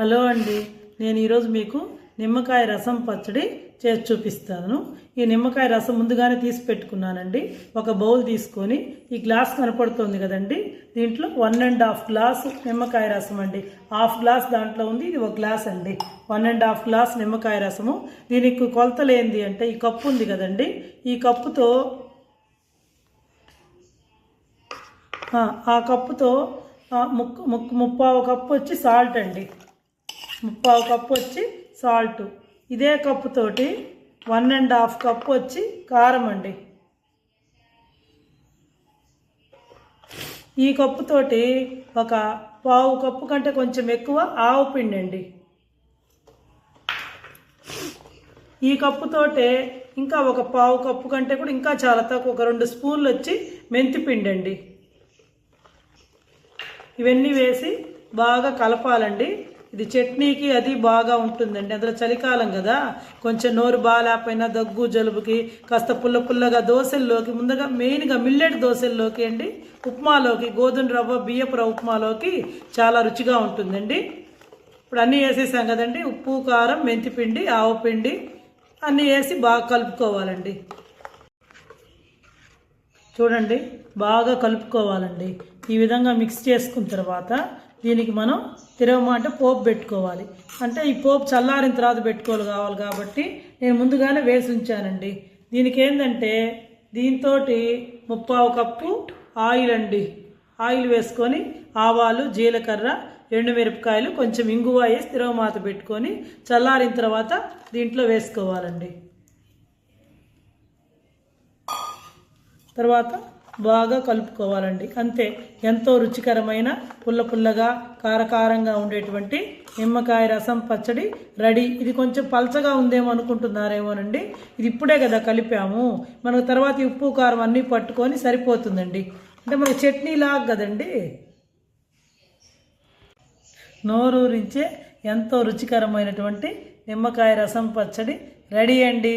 Hello అండి. నేను ఈరోజు మీకు నిమ్మకాయ రసం పచ్చడి చేసి చూపిస్తాను. ఈ నిమ్మకాయ రసం ముందుగానే తీసి పెట్టుకున్నానండి. ఒక బౌల్ తీసుకొని ఈ గ్లాస్ కనపడుతుంది కదండి. దీంట్లో వన్ అండ్ హాఫ్ గ్లాస్ నిమ్మకాయ రసం అండి. హాఫ్ గ్లాస్ దాంట్లో ఉంది ఇది ఒక గ్లాస్ అండి. వన్ అండ్ హాఫ్ గ్లాస్ నిమ్మకాయ రసము. దీనికి కొలతలేంది అంటే ఈ కప్పు ఉంది కదండి. ఈ కప్పుతో ఆ, కప్పుతో ముక్కు ముక్కు ముప్పావు కప్పు వచ్చి సాల్ట్ అండి. ముప్పావు కప్పు వచ్చి సాల్ట్ ఇదే కప్పుతోటి వన్ అండ్ హాఫ్ కప్పు వచ్చి కారం అండి. ఈ కప్పుతోటి ఒక పావు కప్పు కంటే కొంచెం ఎక్కువ ఆవు పిండి అండి. ఈ కప్పుతోటే ఇంకా ఒక పావు కప్పు కంటే కూడా ఇంకా చాలా తక్కువ ఒక రెండు స్పూన్లు వచ్చి మెంతిపిండి అండి. ఇవన్నీ వేసి బాగా కలపాలండి. ఇది చట్నీకి అది బాగా ఉంటుందండి. అందులో చలికాలం కదా. కొంచెం నోరు బాగాలేకపోయినా దగ్గు జలుబుకి కాస్త పుల్ల పుల్లగా దోశల్లోకి ముందుగా మెయిన్గా మిల్లెట్ దోశల్లోకి అండి ఉప్మాలోకి గోధుమ రవ్వ బియ్యపు రవ్వ ఉప్మాలోకి చాలా రుచిగా ఉంటుందండి. ఇప్పుడు అన్నీ వేసేసాం కదండి. ఉప్పు కారం మెంతిపిండి ఆవు పిండి అన్నీ వేసి బాగా కలుపుకోవాలండి. చూడండి బాగా కలుపుకోవాలండి. ఈ విధంగా మిక్స్ చేసుకున్న తర్వాత దీనికి మనం తిరగమాట పోపు పెట్టుకోవాలి. అంటే ఈ పోపు చల్లారిన తర్వాత పెట్టుకోవాలి కావాలి కాబట్టి నేను ముందుగానే వేసి ఉంచానండి దీనికి ఏంటంటే దీంతో ముప్పావు కప్పు ఆయిల్ అండి. ఆయిల్ వేసుకొని ఆవాలు జీలకర్ర ఎండుమిరపకాయలు కొంచెం ఇంగువ వేసి తిరగమాత పెట్టుకొని చల్లారిన తర్వాత దీంట్లో వేసుకోవాలండి. తర్వాత బాగా కలుపుకోవాలండి. అంతే ఎంతో రుచికరమైన పుల్ల పుల్లగా కారకారంగా ఉండేటువంటి నిమ్మకాయ రసం పచ్చడి రెడీ. ఇది కొంచెం పలచగా ఉందేమో అనుకుంటున్నారేమోనండి. ఇది ఇప్పుడే కదా కలిపాము. మనకు తర్వాత ఉప్పు కారం అన్నీ పట్టుకొని సరిపోతుందండి. అంటే మనకు చట్నీ లాగా కదండి. నోరూరించే ఎంతో రుచికరమైనటువంటి నిమ్మకాయ రసం పచ్చడి రెడీ అండి.